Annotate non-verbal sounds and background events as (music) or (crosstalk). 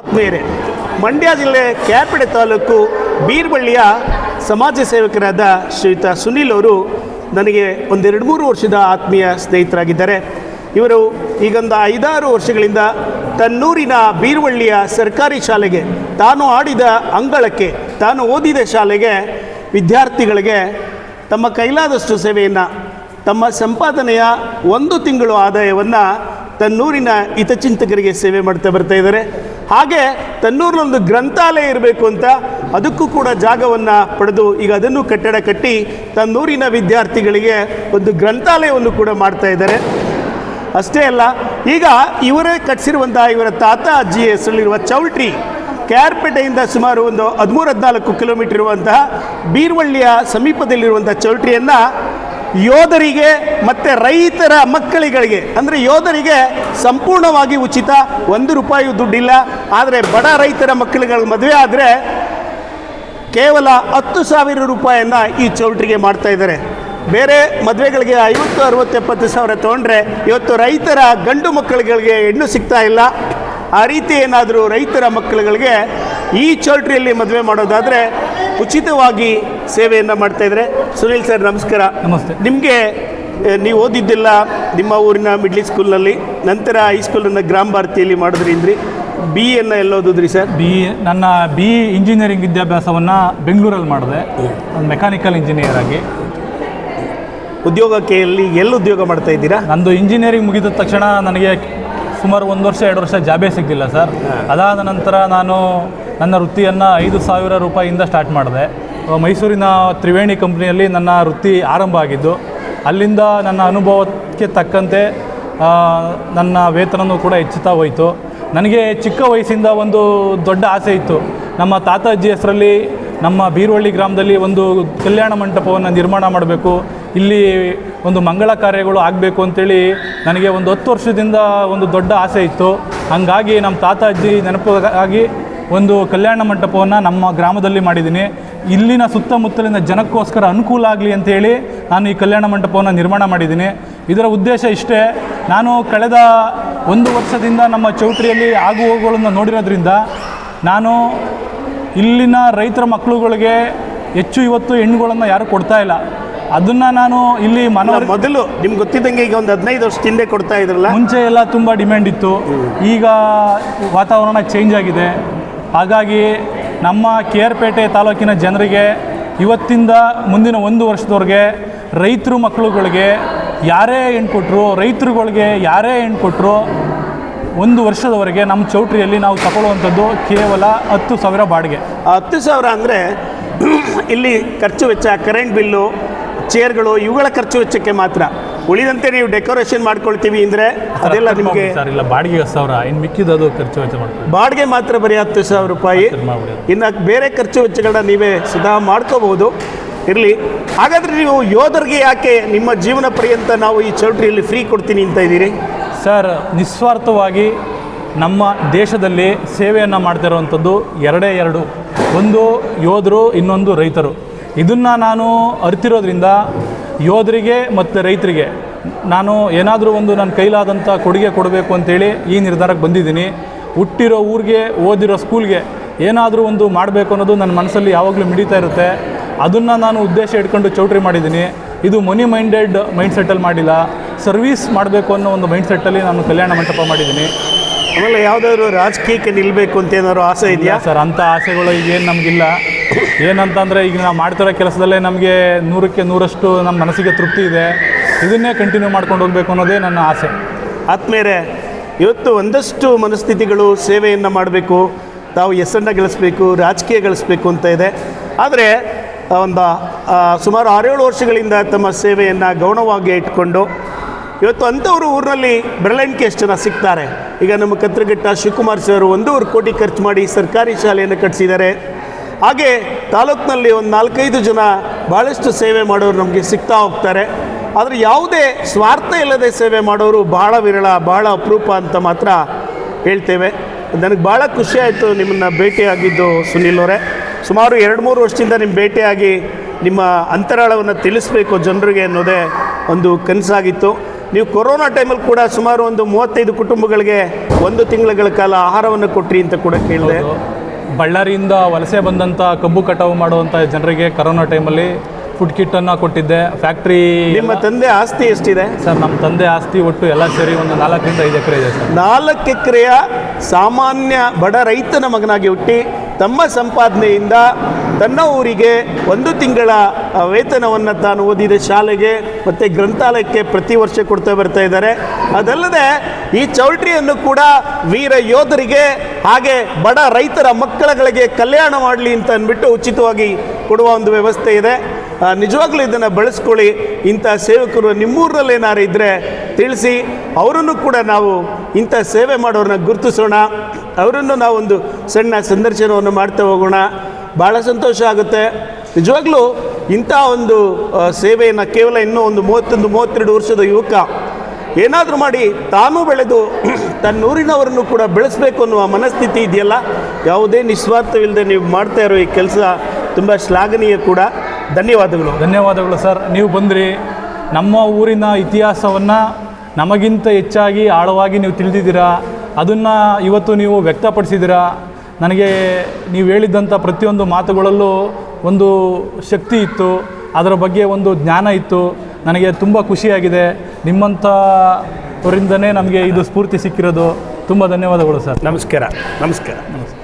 ಆತ್ಮೀಯರೇ, ಮಂಡ್ಯ ಜಿಲ್ಲೆ ಕ್ಯಾಪಡೆ ತಾಲೂಕು ಬೀರ್ಬಳ್ಳಿಯ ಸಮಾಜ ಸೇವಕರಾದ ಶ್ರೀಯುತ ಸುನೀಲ್ ಅವರು ನನಗೆ ಒಂದೆರಡು ಮೂರು ವರ್ಷದ ಆತ್ಮೀಯ ಸ್ನೇಹಿತರಾಗಿದ್ದಾರೆ. ಇವರು ಈಗೊಂದು ಐದಾರು ವರ್ಷಗಳಿಂದ ತನ್ನೂರಿನ ಬೀರ್ವಳ್ಳಿಯ ಸರ್ಕಾರಿ ಶಾಲೆಗೆ, ತಾನು ಆಡಿದ ಅಂಗಳಕ್ಕೆ, ತಾನು ಓದಿದ ಶಾಲೆಗೆ ವಿದ್ಯಾರ್ಥಿಗಳಿಗೆ ತಮ್ಮ ಕೈಲಾದಷ್ಟು ಸೇವೆಯನ್ನು, ತಮ್ಮ ಸಂಪಾದನೆಯ ಒಂದು ತಿಂಗಳು ಆದಾಯವನ್ನು ತನ್ನೂರಿನ ಹಿತಚಿಂತಕರಿಗೆ ಸೇವೆ ಮಾಡ್ತಾ ಬರ್ತಾ ಇದ್ದಾರೆ. ಹಾಗೆ ತನ್ನೂರಿನೊಂದು ಗ್ರಂಥಾಲಯ ಇರಬೇಕು ಅಂತ ಅದಕ್ಕೂ ಕೂಡ ಜಾಗವನ್ನು ಪಡೆದು ಈಗ ಅದನ್ನು ಕಟ್ಟಡ ಕಟ್ಟಿ ತನ್ನೂರಿನ ವಿದ್ಯಾರ್ಥಿಗಳಿಗೆ ಒಂದು ಗ್ರಂಥಾಲಯವನ್ನು ಕೂಡ ಮಾಡ್ತಾ ಇದ್ದಾರೆ. ಅಷ್ಟೇ ಅಲ್ಲ, ಈಗ ಇವರೇ ಕಟ್ಟಿಸಿರುವಂತಹ ಇವರ ತಾತ ಅಜ್ಜಿ ಹೆಸರಲ್ಲಿರುವ ಚೌಲ್ಟ್ರಿ ಕ್ಯಾರ್ಪೇಟೆಯಿಂದ ಸುಮಾರು ಒಂದು ಹದಿಮೂರು ಹದಿನಾಲ್ಕು ಕಿಲೋಮೀಟರ್ ಇರುವಂತಹ ಬೀರ್ವಳ್ಳಿಯ ಸಮೀಪದಲ್ಲಿರುವಂಥ ಚೌಲ್ಟ್ರಿಯನ್ನು ಯೋಧರಿಗೆ ಮತ್ತು ರೈತರ ಮಕ್ಕಳಿಗಳಿಗೆ, ಅಂದರೆ ಯೋಧರಿಗೆ ಸಂಪೂರ್ಣವಾಗಿ ಉಚಿತ ಒಂದು ರೂಪಾಯಿ ದುಡ್ಡಿಲ್ಲ, ಆದರೆ ಬಡ ರೈತರ ಮಕ್ಕಳುಗಳ ಮದುವೆ ಆದರೆ ಕೇವಲ ಹತ್ತು ಸಾವಿರ ರೂಪಾಯಿಯನ್ನು ಈ ಚೌಲ್ಟ್ರಿಗೆ ಮಾಡ್ತಾ ಇದ್ದಾರೆ. ಬೇರೆ ಮದುವೆಗಳಿಗೆ ಐವತ್ತು, ಅರವತ್ತು, ಎಪ್ಪತ್ತು ಸಾವಿರ ತೊಗೊಂಡ್ರೆ ಇವತ್ತು ರೈತರ ಗಂಡು ಮಕ್ಕಳುಗಳಿಗೆ ಹೆಣ್ಣು ಸಿಗ್ತಾ ಇಲ್ಲ. ಆ ರೀತಿ ಏನಾದರೂ ರೈತರ ಮಕ್ಕಳುಗಳಿಗೆ ಈ ಚೌಲ್ಟ್ರಿಯಲ್ಲಿ ಮದುವೆ ಮಾಡೋದಾದರೆ ಉಚಿತವಾಗಿ ಸೇವೆಯನ್ನು ಮಾಡ್ತಾ ಇದ್ದಾರೆ ಸುನೀಲ್ ಸರ್ ನಮಸ್ಕಾರ. ನಮಸ್ತೆ. ನಿಮಗೆ ನೀವು ಓದಿದ್ದಿಲ್ಲ ನಿಮ್ಮ ಊರಿನ ಮಿಡ್ಲ್ ಸ್ಕೂಲ್ನಲ್ಲಿ ನಂತರ ಹೈಸ್ಕೂಲನ್ನು ಗ್ರಾಮ ಭಾರತಿಯಲ್ಲಿ ಮಾಡಿದ್ರಿಂದ್ರಿ ಬಿ ಎನ್ನು ಎಲ್ಲ ಓದಿದ್ರಿ ಸರ್? ಬಿ ನನ್ನ ಬಿ ಇಂಜಿನಿಯರಿಂಗ್ ವಿದ್ಯಾಭ್ಯಾಸವನ್ನು ಬೆಂಗಳೂರಲ್ಲಿ ಮಾಡಿದೆ. ಮೆಕ್ಯಾನಿಕಲ್ ಇಂಜಿನಿಯರ್ ಆಗಿ. ಉದ್ಯೋಗಕ್ಕೆ ಎಲ್ಲಿ ಎಲ್ಲಿ ಉದ್ಯೋಗ ಮಾಡ್ತಾ ಇದ್ದೀರಾ? ನಂದು ಇಂಜಿನಿಯರಿಂಗ್ ಮುಗಿದ ತಕ್ಷಣ ನನಗೆ ಸುಮಾರು ಒಂದು ವರ್ಷ ಎರಡು ವರ್ಷ ಜಾಬೇ ಸಿಗಲಿಲ್ಲ ಸರ್. ಅದಾದ ನಂತರ ನಾನು ನನ್ನ ವೃತ್ತಿಯನ್ನು ಐದು ಸಾವಿರ ರೂಪಾಯಿಯಿಂದ ಸ್ಟಾರ್ಟ್ ಮಾಡಿದೆ. ಮೈಸೂರಿನ ತ್ರಿವೇಣಿ ಕಂಪ್ನಿಯಲ್ಲಿ ನನ್ನ ವೃತ್ತಿ ಆರಂಭ ಆಗಿದ್ದು, ಅಲ್ಲಿಂದ ನನ್ನ ಅನುಭವಕ್ಕೆ ತಕ್ಕಂತೆ ನನ್ನ ವೇತನವೂ ಕೂಡ ಹೆಚ್ಚುತ್ತಾ ಹೋಯಿತು. ನನಗೆ ಚಿಕ್ಕ ವಯಸ್ಸಿಂದ ಒಂದು ದೊಡ್ಡ ಆಸೆ ಇತ್ತು. ನಮ್ಮ ತಾತ ಅಜ್ಜಿ ಹೆಸರಲ್ಲಿ ನಮ್ಮ ಬೀರುವಳ್ಳಿ ಗ್ರಾಮದಲ್ಲಿ ಒಂದು ಕಲ್ಯಾಣ ಮಂಟಪವನ್ನು ನಿರ್ಮಾಣ ಮಾಡಬೇಕು, ಇಲ್ಲಿ ಒಂದು ಮಂಗಳ ಕಾರ್ಯಗಳು ಆಗಬೇಕು ಅಂತೇಳಿ ನನಗೆ ಒಂದು ಹತ್ತು ವರ್ಷದಿಂದ ಒಂದು ದೊಡ್ಡ ಆಸೆ ಇತ್ತು. ಹಾಗಾಗಿ ನಮ್ಮ ತಾತ ಅಜ್ಜಿ ನೆನಪಿಗಾಗಿ ಒಂದು ಕಲ್ಯಾಣ ಮಂಟಪವನ್ನು ನಮ್ಮ ಗ್ರಾಮದಲ್ಲಿ ಮಾಡಿದ್ದೀನಿ. ಇಲ್ಲಿನ ಸುತ್ತಮುತ್ತಲಿನ ಜನಕ್ಕೋಸ್ಕರ ಅನುಕೂಲ ಆಗಲಿ ಅಂತೇಳಿ ನಾನು ಈ ಕಲ್ಯಾಣ ಮಂಟಪವನ್ನು ನಿರ್ಮಾಣ ಮಾಡಿದ್ದೀನಿ. ಇದರ ಉದ್ದೇಶ ಇಷ್ಟೇ ನಾನು ಕಳೆದ ಒಂದು ವರ್ಷದಿಂದ ನಮ್ಮ ಚೌಟ್ರಿಯಲ್ಲಿ ಆಗು ಹೋಗುಗಳನ್ನು ನೋಡಿರೋದ್ರಿಂದ ನಾನು ಇಲ್ಲಿನ ರೈತರ ಮಕ್ಕಳುಗಳಿಗೆ ಹೆಚ್ಚು ಇವತ್ತು ಹೆಣ್ಣುಗಳನ್ನು ಯಾರು ಕೊಡ್ತಾ ಇಲ್ಲ. ಅದನ್ನು ನಾನು ಇಲ್ಲಿ ಮನವರಿ ಮೊದಲು ನಿಮ್ಗೆ ಗೊತ್ತಿದ್ದಂಗೆ ಈಗ ಒಂದು ಹದಿನೈದು ವರ್ಷ ಹಿಂದೆ ಕೊಡ್ತಾ ಇದ್ರಲ್ಲ? ಮುಂಚೆ ಎಲ್ಲ ತುಂಬ ಡಿಮ್ಯಾಂಡ್ ಇತ್ತು. ಈಗ ವಾತಾವರಣ ಚೇಂಜ್ ಆಗಿದೆ. ಹಾಗಾಗಿ ನಮ್ಮ ಕೆ ಆರ್ ಪೇಟೆ ತಾಲೂಕಿನ ಜನರಿಗೆ ಇವತ್ತಿಂದ ಮುಂದಿನ ಒಂದು ವರ್ಷದವರೆಗೆ ರೈತರು ಮಕ್ಕಳುಗಳಿಗೆ ಯಾರೇ ಹೆಣ್ಣು ಕೊಟ್ಟರು ರೈತರುಗಳಿಗೆ ಯಾರೇ ಹೆಣ್ಣು ಕೊಟ್ಟರು ಒಂದು ವರ್ಷದವರೆಗೆ ನಮ್ಮ ಚೌಟ್ರಿಯಲ್ಲಿ ನಾವು ತಗೊಳ್ಳುವಂಥದ್ದು ಕೇವಲ ಹತ್ತು ಸಾವಿರ ಬಾಡಿಗೆ. ಹತ್ತು ಸಾವಿರ ಅಂದರೆ ಇಲ್ಲಿ ಖರ್ಚು ವೆಚ್ಚ, ಕರೆಂಟ್ ಬಿಲ್ಲು, ಚೇರ್ಗಳು ಇವುಗಳ ಖರ್ಚು ವೆಚ್ಚಕ್ಕೆ ಮಾತ್ರ. ಉಳಿದಂತೆ ನೀವು ಡೆಕೋರೇಷನ್ ಮಾಡ್ಕೊಳ್ತೀವಿ ಅಂದರೆ ಅದೆಲ್ಲ ನಿಮಗೆ ಸರ್ ಇಲ್ಲ ಬಾಡಿಗೆ ಹತ್ತು ಸಾವಿರ ಇನ್ನು ಮಿಕ್ಕಿದ್ದು ಖರ್ಚು ವೆಚ್ಚ ಮಾಡ್ತೀವಿ ಬಾಡಿಗೆ ಮಾತ್ರ ಬರೀ ಹತ್ತು ಸಾವಿರ ರೂಪಾಯಿ. ಇನ್ನು ಬೇರೆ ಖರ್ಚು ವೆಚ್ಚಗಳನ್ನ ನೀವೇ ಸುಧಾ ಮಾಡ್ಕೋಬಹುದು. ಇರಲಿ. ಹಾಗಾದರೆ ನೀವು ಯೋಧರಿಗೆ ಯಾಕೆ ನಿಮ್ಮ ಜೀವನ ಪರ್ಯಂತ ನಾವು ಈ ಚೌಟ್ರಿಯಲ್ಲಿ ಫ್ರೀ ಕೊಡ್ತೀನಿ ಅಂತ ಇದ್ದೀರಿ? ಸರ್ ನಿಸ್ವಾರ್ಥವಾಗಿ ನಮ್ಮ ದೇಶದಲ್ಲಿ ಸೇವೆಯನ್ನು ಮಾಡ್ತಿರುವಂಥದ್ದು ಎರಡೇ ಎರಡು. ಒಂದು ಯೋಧರು ಇನ್ನೊಂದು ರೈತರು. ಇದನ್ನು ನಾನು ಅರಿತಿರೋದ್ರಿಂದ ಯೋಧರಿಗೆ ಮತ್ತು ರೈತರಿಗೆ ನಾನು ಏನಾದರೂ ಒಂದು ನನ್ನ ಕೈಲಾದಂಥ ಕೊಡುಗೆ ಕೊಡಬೇಕು ಅಂತೇಳಿ ಈ ನಿರ್ಧಾರಕ್ಕೆ ಬಂದಿದ್ದೀನಿ. ಹುಟ್ಟಿರೋ ಊರಿಗೆ ಓದಿರೋ ಸ್ಕೂಲ್ಗೆ ಏನಾದರೂ ಒಂದು ಮಾಡಬೇಕು ಅನ್ನೋದು ನನ್ನ ಮನಸ್ಸಲ್ಲಿ ಯಾವಾಗಲೂ ಮಿಡಿತಾ ಇರುತ್ತೆ. ಅದನ್ನು ನಾನು ಉದ್ದೇಶ ಇಟ್ಕೊಂಡು ಚೌಟ್ರಿ ಮಾಡಿದ್ದೀನಿ. ಇದು ಮನಿ ಮೈಂಡೆಡ್ ಮೈಂಡ್ ಸೆಟ್ಟಲ್ಲಿ ಮಾಡಿಲ್ಲ. ಸರ್ವೀಸ್ ಮಾಡಬೇಕು ಅನ್ನೋ ಒಂದು ಮೈಂಡ್ ಸೆಟ್ಟಲ್ಲಿ ನಾನು ಕಲ್ಯಾಣ ಮಂಟಪ ಮಾಡಿದ್ದೀನಿ. ಆಮೇಲೆ ಯಾವುದಾದ್ರು ರಾಜಕೀಯಕ್ಕೆ ನಿಲ್ಲಬೇಕು ಅಂತ ಏನಾದ್ರು ಆಸೆ ಇದೆಯಾ? ಸರ್ ಅಂಥ ಆಸೆಗಳು ಈಗೇನು ನಮಗಿಲ್ಲ. ಏನಂತಂದರೆ ಈಗ ನಾವು ಮಾಡ್ತಿರೋ ಕೆಲಸದಲ್ಲೇ ನಮಗೆ ನೂರಕ್ಕೆ ನೂರಷ್ಟು ನಮ್ಮ ಮನಸ್ಸಿಗೆ ತೃಪ್ತಿ ಇದೆ. ಇದನ್ನೇ ಕಂಟಿನ್ಯೂ ಮಾಡ್ಕೊಂಡು ಹೋಗಬೇಕು ಅನ್ನೋದೇ ನನ್ನ ಆಸೆ. ಆತ್ಮೇರೆ, ಇವತ್ತು ಒಂದಷ್ಟು ಮನಸ್ಥಿತಿಗಳು ಸೇವೆಯನ್ನು ಮಾಡಬೇಕು, ತಾವು ಹೆಸರನ್ನ ಗಳಿಸ್ಬೇಕು, ರಾಜಕೀಯ ಗಳಿಸ್ಬೇಕು ಅಂತ ಇದೆ. ಆದರೆ ಒಂದು ಸುಮಾರು ಆರೇಳು ವರ್ಷಗಳಿಂದ ತಮ್ಮ ಸೇವೆಯನ್ನು ಗೌಣವಾಗಿ ಇಟ್ಕೊಂಡು, ಇವತ್ತು ಅಂಥವರು ಊರಿನಲ್ಲಿ ಬೆರಳೆಣಿಕೆ ಎಷ್ಟು ಜನ ಸಿಗ್ತಾರೆ? ಈಗ ನಮ್ಮ ಕತ್ರಘಟ್ಟ ಶಿವಕುಮಾರ್ ಸರ್ ಒಂದೂವರೆ ಕೋಟಿ ಖರ್ಚು ಮಾಡಿ ಸರ್ಕಾರಿ ಶಾಲೆಯನ್ನು ಕಟ್ಟಿಸಿದ್ದಾರೆ ಹಾಗೆ ತಾಲೂಕಿನಲ್ಲಿ ಒಂದು ನಾಲ್ಕೈದು ಜನ ಭಾಳಷ್ಟು ಸೇವೆ ಮಾಡೋರು ನಮಗೆ ಸಿಗ್ತಾ ಹೋಗ್ತಾರೆ. ಆದರೆ ಯಾವುದೇ ಸ್ವಾರ್ಥ ಇಲ್ಲದೆ ಸೇವೆ ಮಾಡೋರು ಬಹಳ ವಿರಳ, ಬಹಳ ಅಪರೂಪ ಅಂತ ಮಾತ್ರ ಹೇಳ್ತೇವೆ. ನನಗೆ ಭಾಳ ಖುಷಿ ಆಯಿತು ನಿಮ್ಮನ್ನು ಭೇಟಿಯಾಗಿದ್ದು ಸುನಿಲ್ ಅವರೇ. ಸುಮಾರು ಎರಡು ಮೂರು ವರ್ಷದಿಂದ ನಿಮ್ಮ ಭೇಟಿಯಾಗಿ ನಿಮ್ಮ ಅಂತರಾಳವನ್ನು ತಿಳಿಸ್ಬೇಕು ಜನರಿಗೆ ಅನ್ನೋದೇ ಒಂದು ಕನಸಾಗಿತ್ತು. ನೀವು ಕೊರೋನಾ ಟೈಮಲ್ಲಿ ಕೂಡ ಸುಮಾರು ಒಂದು ಮೂವತ್ತೈದು ಕುಟುಂಬಗಳಿಗೆ ಒಂದು ತಿಂಗಳ ಕಾಲ ಆಹಾರವನ್ನು ಕೊಟ್ರಿ ಅಂತ ಕೂಡ ಕೇಳಿದೆ. ಬಳ್ಳಾರಿಯಿಂದ ವಲಸೆ ಬಂದಂಥ ಕಬ್ಬು ಕಟಾವು ಮಾಡುವಂಥ ಜನರಿಗೆ ಕರೋನಾ ಟೈಮಲ್ಲಿ ಫುಡ್ ಕಿಟ್ಟನ್ನು ಕೊಟ್ಟಿದ್ದೆ. ಫ್ಯಾಕ್ಟ್ರಿ ನಿಮ್ಮ ತಂದೆ ಆಸ್ತಿ ಎಷ್ಟಿದೆ? ಸರ್ ನಮ್ಮ ತಂದೆ ಆಸ್ತಿ ಒಟ್ಟು ಎಲ್ಲ ಸೇರಿ ಒಂದು ನಾಲ್ಕರಿಂದ ಐದು ಎಕರೆ ಇದೆ ಸರ್. ನಾಲ್ಕು ಎಕರೆಯ ಸಾಮಾನ್ಯ ಬಡ ರೈತನ ಮಗನಾಗಿ ಹುಟ್ಟಿ ತಮ್ಮ ಸಂಪಾದನೆಯಿಂದ ತನ್ನ ಊರಿಗೆ ಒಂದು ತಿಂಗಳ ವೇತನವನ್ನು ತಾನು ಓದಿದ ಶಾಲೆಗೆ ಮತ್ತು ಗ್ರಂಥಾಲಯಕ್ಕೆ ಪ್ರತಿ ವರ್ಷ ಕೊಡ್ತಾ ಬರ್ತಾ ಇದ್ದಾರೆ. ಅದಲ್ಲದೆ ಈ ಚೌಲ್ಟ್ರಿಯನ್ನು ಕೂಡ ವೀರ ಯೋಧರಿಗೆ ಹಾಗೆ ಬಡ ರೈತರ ಮಕ್ಕಳಗಳಿಗೆ ಕಲ್ಯಾಣ ಮಾಡಲಿ ಅಂತ ಅಂದ್ಬಿಟ್ಟು ಉಚಿತವಾಗಿ ಕೊಡುವ ಒಂದು ವ್ಯವಸ್ಥೆ ಇದೆ. ನಿಜವಾಗ್ಲೂ ಇದನ್ನು ಬಳಸ್ಕೊಳ್ಳಿ. ಇಂಥ ಸೇವಕರು ನಿಮ್ಮೂರಲ್ಲಿ ಏನಾರು ಇದ್ದರೆ ತಿಳಿಸಿ. ಅವರನ್ನು ಕೂಡ ನಾವು ಇಂಥ ಸೇವೆ ಮಾಡೋರನ್ನ ಗುರುತಿಸೋಣ. ಅವರನ್ನು ನಾವೊಂದು ಸಣ್ಣ ಸಂದರ್ಶನವನ್ನು ಮಾಡ್ತಾ ಹೋಗೋಣ. ಭಾಳ ಸಂತೋಷ ಆಗುತ್ತೆ. ನಿಜವಾಗ್ಲೂ ಇಂಥ ಒಂದು ಸೇವೆಯನ್ನು ಕೇವಲ ಇನ್ನೂ ಒಂದು ಮೂವತ್ತೊಂದು, ಮೂವತ್ತೆರಡು ವರ್ಷದ ಯುವಕ ಏನಾದರೂ ಮಾಡಿ ತಾನೂ ಬೆಳೆದು (clears throat) ತನ್ನ ಊರಿನವರನ್ನು ಕೂಡ ಬೆಳೆಸಬೇಕು ಅನ್ನುವ ಮನಸ್ಥಿತಿ ಇದೆಯಲ್ಲ? ಯಾವುದೇ ನಿಸ್ವಾರ್ಥವಿಲ್ಲದೆ ನೀವು ಮಾಡ್ತಾ ಇರೋ ಈ ಕೆಲಸ ತುಂಬ ಶ್ಲಾಘನೀಯ ಕೂಡ. ಧನ್ಯವಾದಗಳು. ಧನ್ಯವಾದಗಳು ಸರ್. ನೀವು ಬಂದ್ರಿ. ನಮ್ಮ ಊರಿನ ಇತಿಹಾಸವನ್ನು ನಮಗಿಂತ ಹೆಚ್ಚಾಗಿ ಆಳವಾಗಿ ನೀವು ತಿಳಿದಿದ್ದೀರಾ? ಅದನ್ನು ಇವತ್ತು ನೀವು ವ್ಯಕ್ತಪಡಿಸಿದ್ದೀರಾ? ನನಗೆ ನೀವು ಹೇಳಿದ್ದಂಥ ಪ್ರತಿಯೊಂದು ಮಾತುಗಳಲ್ಲೂ ಒಂದು ಶಕ್ತಿ ಇತ್ತು ಅದರ ಬಗ್ಗೆ ಒಂದು ಜ್ಞಾನ ಇತ್ತು ನನಗೆ ತುಂಬ ಖುಷಿಯಾಗಿದೆ. ನಿಮ್ಮಂಥವರಿಂದನೇ ನಮಗೆ ಇದು ಸ್ಫೂರ್ತಿ ಸಿಕ್ಕಿರೋದು. ತುಂಬ ಧನ್ಯವಾದಗಳು ಸರ್. ನಮಸ್ಕಾರ. ನಮಸ್ಕಾರ. ನಮಸ್ಕಾರ.